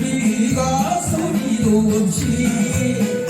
비가 소리도 없이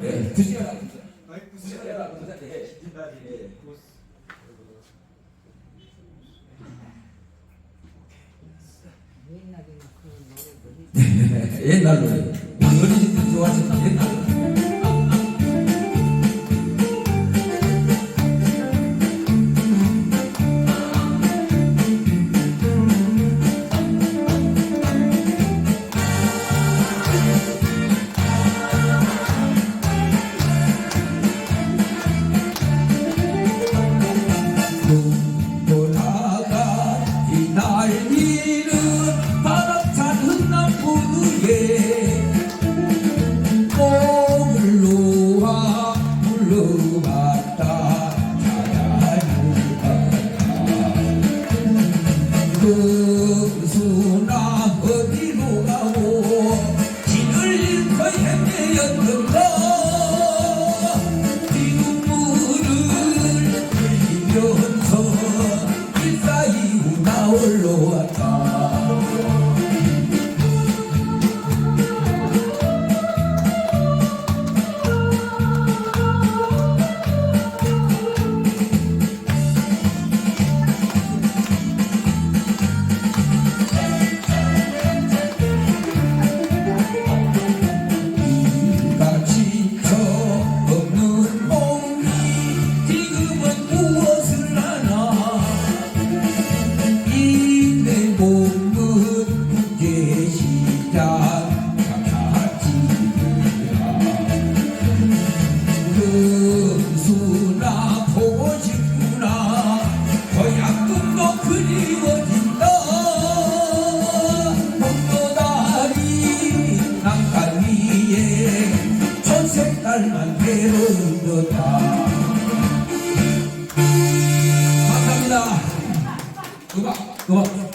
네, 두 시간 남았어요. 두 시간 남았는데, 네. 네. 네. 옛날 노래. 방울이 좋아하시는 옛날 노래. Deus. 음악